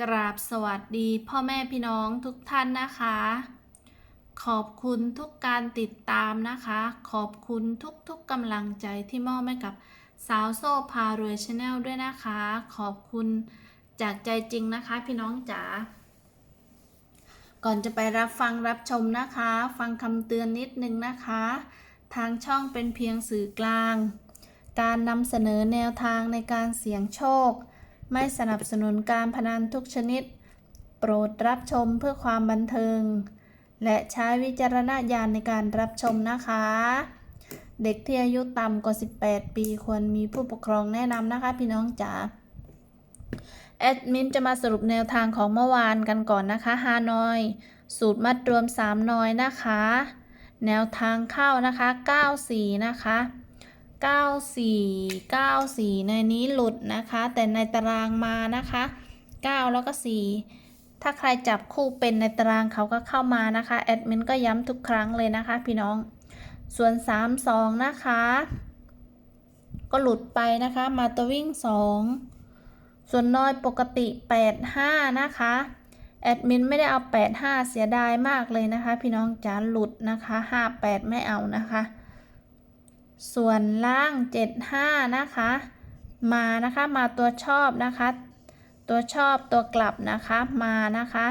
กราบสวัสดีพ่อแม่พี่น้องทุกท่านนะคะ ขอบคุณทุกการติดตามนะคะ ขอบคุณทุกๆกำลังใจที่มอบให้กับสาวโซ่พารวยชาแนลด้วยนะคะ ขอบคุณจากใจจริงนะคะพี่น้องจ๋าก่อนจะไปรับฟังรับชมนะคะ ฟังคำเตือนนิดนึงนะคะ ทางช่องเป็นเพียงสื่อกลาง การนำเสนอแนวทางในการเสี่ยงโชค ไม่สนับสนุนการพนันทุกชนิด โปรดรับชมเพื่อความบันเทิง และใช้วิจารณญาณในการรับชมนะคะ เด็กที่อายุต่ำกว่า 18 ปีควรมีผู้ปกครองแนะนำนะคะพี่น้องจ๋าแอดมินจะมาสรุปแนวทางของเมื่อวานกันก่อนนะคะฮานอย สูตรมัดรวม 3น้อยนะคะ แนวทางเข้านะคะ 94 นะคะ 94 94 ในนี้หลุดนะคะ แต่ในตารางมานะคะ 9 แล้วก็ 4 ถ้าใครจับคู่เป็นในตารางเขาก็เข้ามานะคะแอดมินก็ย้ำทุกครั้งเลยนะคะ พี่น้อง ส่วน 3 2 นะคะ ก็หลุดไปนะคะ มาตัววิ่ง 2 ส่วนน้อยปกติ 85 นะคะแอดมินไม่ได้เอา 85 เสียดายมากเลยนะคะ พี่น้องจ๋าหลุดนะคะ 58 ไม่เอานะคะ ส่วนล่าง 75 นะคะ มานะคะมาตัวชอบนะคะ ตัวชอบตัวกลับนะคะมานะคะ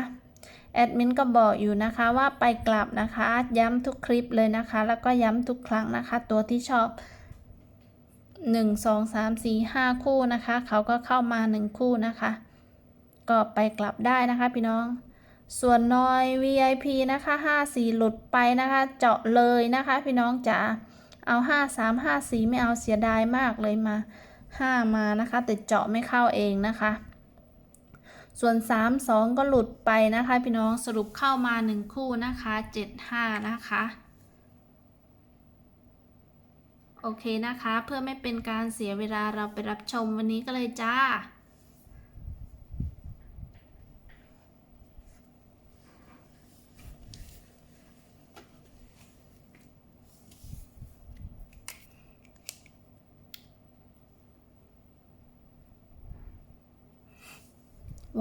แอดมินก็บอกอยู่นะคะว่าไปกลับนะคะ ย้ำทุกคลิปเลยนะคะ แล้วก็ย้ำทุกครั้งนะคะ ตัวที่ชอบ 1 2 3 4 5 คู่นะคะ เขาก็เข้ามา 1 คู่นะคะ ก็ไปกลับได้นะคะพี่น้อง ส่วนน้อย VIP นะคะ 5 4 หลุดไปนะคะ เจาะเลยนะคะ พี่น้องจ๋า เอาห้าสามห้าสี่ไม่เอาเสียดายมากเลยมาห้ามานะคะ แต่เจาะไม่เข้าเองนะคะ ส่วนสามสองก็หลุดไปนะคะ พี่น้องสรุปเข้ามาหนึ่งคู่นะคะเจ็ดห้านะคะโอเคนะคะ เพื่อไม่เป็นการเสียเวลาเราไปรับชมวันนี้ก็เลยจ้า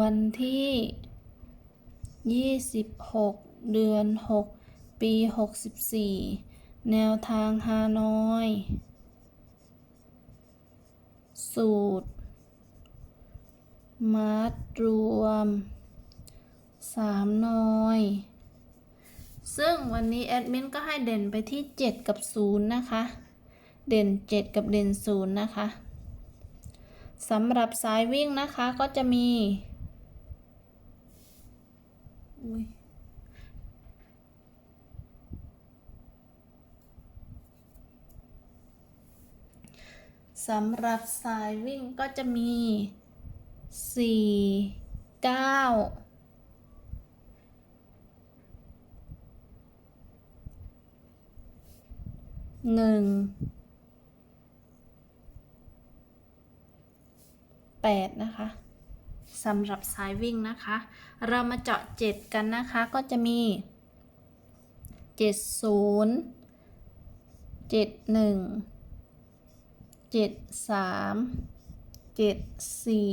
วันที่ 26 เดือน 6 ปี 64 แนวทางฮานอย สูตร มัดรวม 3 นอย ซึ่งวันนี้แอดมินก็ให้เด่นไปที่ 7 กับ 0 นะคะ เด่น 7 กับเด่น 0 นะคะสำหรับสายวิ่งนะคะก็จะมี อุ๊ยสำหรับสายวิ่งก็จะมีสี่เก้าหนึ่งแปดนะคะ สำหรับสายวิ่งนะคะ เรามาเจาะเจ็ดกันนะคะก็จะมีเจ็ดศูนย์เจ็ดหนึ่งเจ็ดสามเจ็ดสี่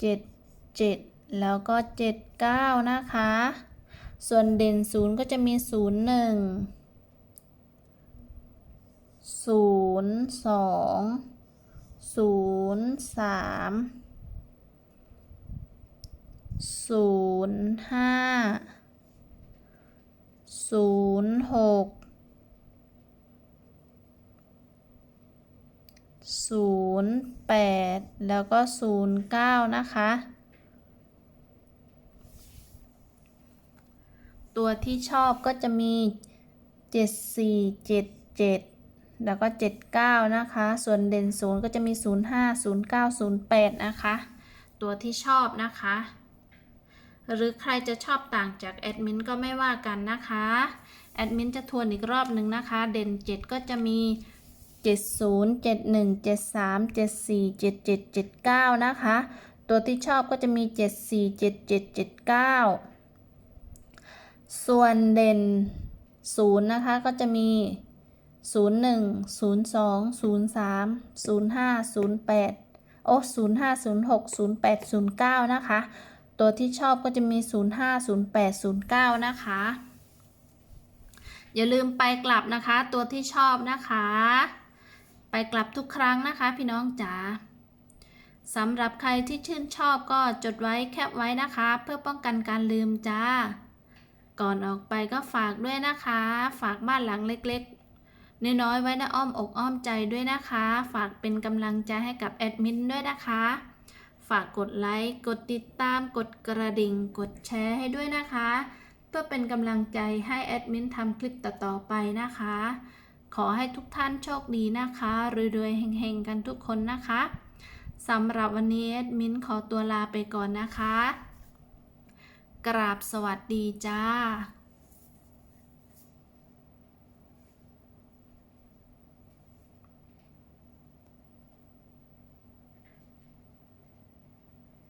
เจ็ดเจ็ดแล้วก็เจ็ดเก้านะคะ ส่วนเด่นศูนย์ก็จะมีศูนย์หนึ่ง ศูนย์ห้าศูนย์หกศูนย์แปดแล้วก็ศูนย์เก้านะคะ ตัวที่ชอบก็จะมีเจ็ดสี่เจ็ดเจ็ดแล้วก็เจ็ดเก้านะคะ ส่วนเด่นศูนย์ก็จะมีศูนย์ห้าศูนย์เก้าศูนย์แปดนะคะ ตัวที่ชอบนะคะ หรือใครจะชอบต่างจากแอดมินก็ไม่ว่ากันนะคะแอดมินจะทวนอีกรอบหนึ่งนะคะ เด่น 7 ก็จะมี 70 71 73 74 77 79 นะคะ ตัวที่ชอบก็จะมี 74 77 79 ส่วนเด่น 0 นะคะ ก็จะมี 01 02 03 05 08 โอ้0506 0809 นะคะ ตัวที่ชอบก็จะมี 050809 นะคะ อย่าลืมไปกลับนะคะ ตัวที่ชอบนะคะ ไปกลับทุกครั้งนะคะ พี่น้องจ๋าสำหรับใครที่ชื่นชอบก็จดไว้แคปไว้นะคะ เพื่อป้องกันการลืมจ้า ก่อนออกไปก็ฝากด้วยนะคะ ฝากบ้านหลังเล็กๆ น้อยๆไว้ในอ้อมอกอ้อมใจด้วยนะคะ ฝากเป็นกำลังใจให้กับแอดมินด้วยนะคะ ฝากกดไลค์ กดติดตาม กดกระดิ่ง กดแชร์ให้ด้วยนะคะ เพื่อเป็นกำลังใจให้แอดมินทำคลิปต่อๆไปนะคะ ขอให้ทุกท่านโชคดีนะคะรวยๆเฮงๆ กันทุกคนนะคะสำหรับวันนี้แอดมินขอตัวลาไปก่อนนะคะ กราบสวัสดีจ้า